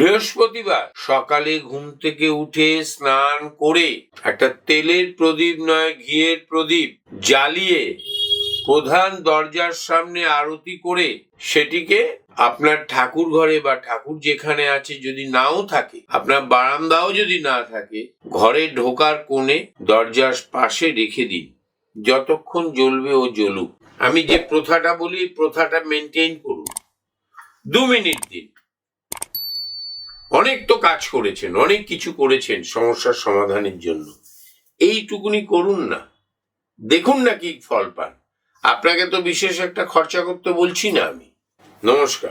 বৃহস্পতিবার সকালে ঘুম থেকে উঠে স্নান করে একটা তেলের প্রদীপ নয়, ঘিয়ের প্রদীপ জ্বালিয়ে প্রধান দরজার সামনে আরতি করে সেটিকে আপনার ঠাকুর ঘরে বা ঠাকুর যেখানে আছে যদি নাও থাকে, আপনার বারান্দাও যদি না থাকে, ঘরে ঢোকার কোণে দরজার পাশে রেখে দিন। যতক্ষণ জ্বলবে ও জ্বলুক। আমি যে প্রথাটা বলি, প্রথাটা মেনটেন করুন। দু মিনিট দিন। অনেক তো কাজ করেছেন, অনেক কিছু করেছেন সমস্যার সমাধানের জন্য। এইটুকুনি করুন না। দেখুন না কি ফল পান। আপনাকে তো বিশেষ একটা খরচা করতে বলছি না আমি। নমস্কার।